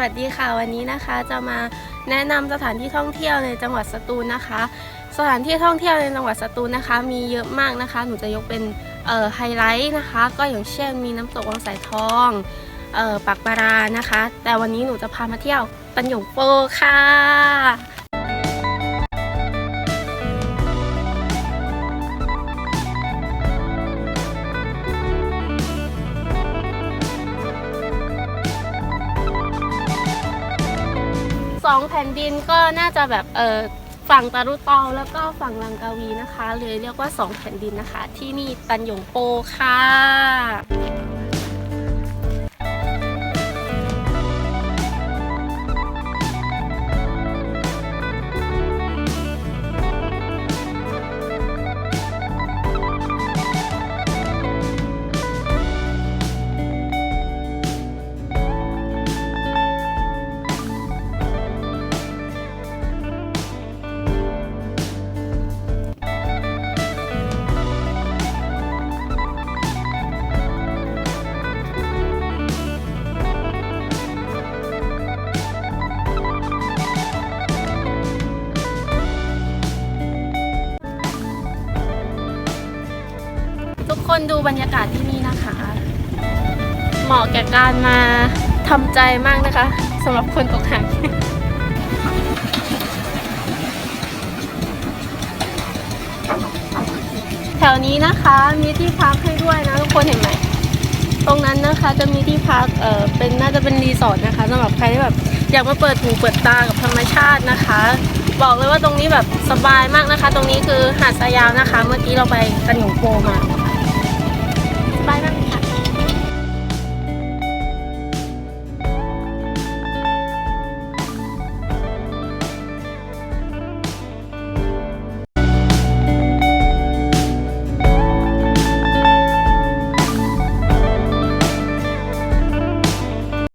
วัสดีค่ะวันนี้นะคะจะมาแนะนำสถานที่ท่องเที่ยวในจังหวัดสตูลนะคะ สถานที่ท่องเที่ยวในจังหวัดสตูลนะคะ มีเยอะมากนะคะ หนูจะยกเป็นไฮไลท์นะคะ ก็อย่างเช่นมีน้ำตกวังสายทองออปักบารานะคะ แต่วันนี้หนูจะพามาเที่ยวตันหยงโปค่ะ สองแผ่นดินก็น่าจะแบบเออฝั่งตารุตตาแล้วก็ฝั่งลังกาวีนะคะ เลยเรียกว่าสองแผ่นดินนะคะ ที่นี่ตันหยงโปค่ะ คนดูบรรยากาศที่นี่นะคะ เหมาะแก่การมาทำใจมากนะคะสำหรับคนตกหักแถวนี้นะคะมีที่พักให้ด้วยนะทุกคนเห็นไหมตรงนั้นนะคะจะมีที่พักเออเป็นน่าจะเป็นรีสอร์ทนะคะสำหรับใครที่แบบอยากมาเปิดหูเปิดตากับธรรมชาตินะคะ บอกเลยว่าตรงนี้แบบสบายมากนะคะ ตรงนี้คือหาดสายาวนะคะ เมื่อกี้เราไปกันหยงโปมา นะคะสบายมาก